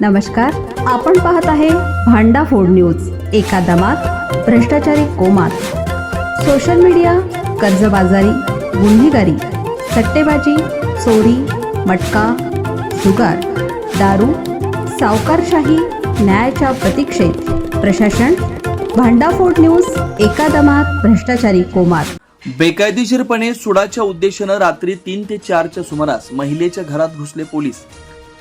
नमस्कार आपण पाहत आहे भांडा फोड न्यूज एका दमात भ्रष्टाचारी कोमात. सोशल मीडिया कर्जबाजारी गुन्हेगारी सट्टेबाजी चोरी मटका जुगार दारू सावकारशाही न्यायाच्या प्रतीक्षेत. प्रशासन भांडाफोड न्यूज एका दमात भ्रष्टाचारी कोमात. बेकायदेशीरपणे सुडाच्या उद्देशानं रात्री तीन ते चारच्या सुमारास महिलेच्या घरात घुसले पोलीस.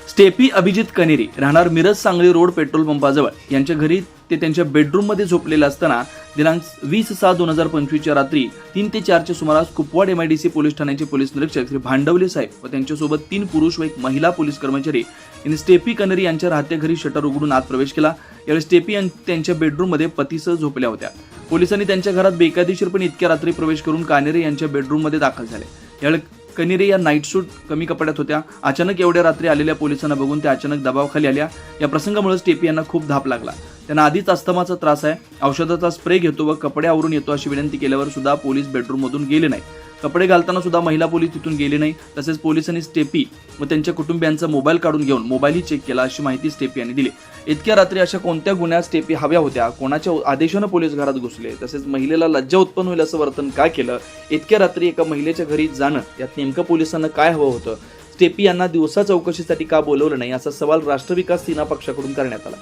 स्टेपी अभिजित कनेरी राहणार मिरज सांगली रोड पेट्रोल पंपाजवळ. यांच्या घरी ते त्यांच्या बेडरूममध्ये झोपलेले असताना दिनांक वीस सहा दोन हजार पंचवीसच्या रात्री तीन ते चारच्या सुमारास कुपवाड एमआयडीसी पोलीस ठाण्याचे पोलीस निरीक्षक श्री भांडवले साहेब व त्यांच्यासोबत तीन पुरुष व एक महिला पोलीस कर्मचारी यांनी स्टेपी कनेरी यांच्या राहत्या घरी शटर उघडून आत प्रवेश केला. यावेळी स्टेपी त्यांच्या बेडरूममध्ये पतीसह झोपल्या होत्या. पोलिसांनी त्यांच्या घरात बेकायदेशीरपणे इतक्या रात्री प्रवेश करून कानेरे यांच्या बेडरूममध्ये दाखल झाले. यावेळी कनेरे या नाईट सूट कमी कपड्यात होत्या. अचानक एवढ्या रात्री आलेल्या पोलिसांना बघून त्या अचानक दबावाखाली आल्या. या प्रसंगामुळे टेपी यांना खूप धाप लागला. त्यांना आधीच अस्थमाचा त्रास आहे. औषधाचा स्प्रे घेतो व कपडे आवरून येतो अशी विनंती केल्यावर सुद्धा पोलीस बेडरूममधून गेले नाही कपडे घालताना सुद्धा महिला पोलीस तिथून गेले नाही. तसेच पोलिसांनी स्टेपी व त्यांच्या कुटुंबियांचा मोबाईल काढून घेऊन मोबाईलही चेक केला अशी माहिती स्टेपी यांनी दिली. इतक्या रात्री अशा कोणत्या गुन्ह्यात स्टेपी हव्या होत्या? कोणाच्या आदेशानं पोलीस घरात घुसले? तसेच महिलेला लज्जा उत्पन्न होईल असं वर्तन का केलं? इतक्या रात्री एका महिलेच्या घरी जाणं यात नेमकं पोलिसांना काय हवं होतं? स्टेपी यांना दिवसा चौकशीसाठी का बोलवलं नाही? असा सवाल राष्ट्रविकास सेना पक्षाकडून करण्यात आला.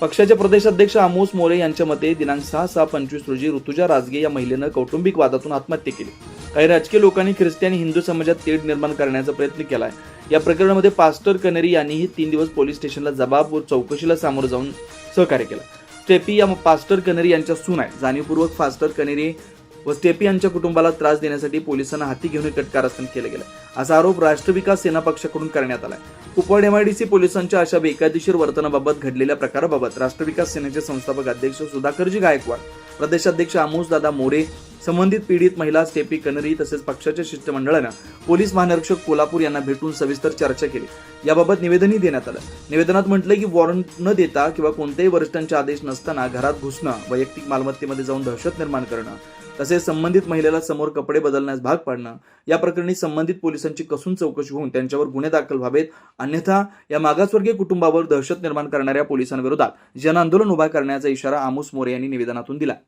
पक्षाचे प्रदेशाध्यक्ष आमोस मोरे यांच्या मते दिनांक सहा सहा पंचवीस रोजी ऋतुजा राजगे या महिलेनं कौटुंबिक वादातून आत्महत्या केली. काही राजकीय लोकांनी ख्रिस्ती आणि हिंदू समाजात तेढ निर्माण करण्याचा प्रयत्न केला आहे या प्रकरणामध्ये पास्टर कनेरी यांनीही तीन दिवस पोलीस स्टेशनला जबाब व चौकशीला सामोरं जाऊन सहकार्य केलं. स्टेपी या पास्टर कनेरी यांच्या सून आहे जाणीवपूर्वक पास्टर कनेरी व स्टेपी यांच्या कुटुंबाला त्रास देण्यासाठी पोलिसांना हाती घेऊन हे कटकारस्थान केलं गेलं. असा आरोप राष्ट्रविकास सेना पक्षाकडून करण्यात आलाय. कुपवाड एमआयडीसी पोलिसांच्या अशा बेकायदेशीर वर्तनाबाबत घडलेल्या प्रकाराबाबत राष्ट्रविकास सेनेचे संस्थापक अध्यक्ष सुधाकरजी गायकवाड प्रदेशाध्यक्ष आमोस दादा मोरे संबंधित पीडित महिला स्टेपी कनरी तसेच पक्षाच्या शिष्टमंडळानं पोलीस महानिरीक्षक कोल्हापूर यांना भेटून सविस्तर चर्चा केली. याबाबत निवेदनही देण्यात आलं. निवेदनात म्हटलं की वॉरंट न देता किंवा कोणत्याही वरिष्ठांचे आदेश नसताना घरात घुसणं वैयक्तिक मालमत्तेमध्ये जाऊन दहशत निर्माण करणं तसेच संबंधित महिलेला समोर कपडे बदलण्यास भाग पाडणं या प्रकरणी संबंधित पोलिसांची कसून चौकशी होऊन त्यांच्यावर गुन्हे दाखल व्हावेत अन्यथा या मागासवर्गीय कुटुंबावर दहशत निर्माण करणाऱ्या पोलिसांविरोधात जनआंदोलन उभा करण्याचा इशारा आमोस मोरे यांनी निवेदनातून दिला.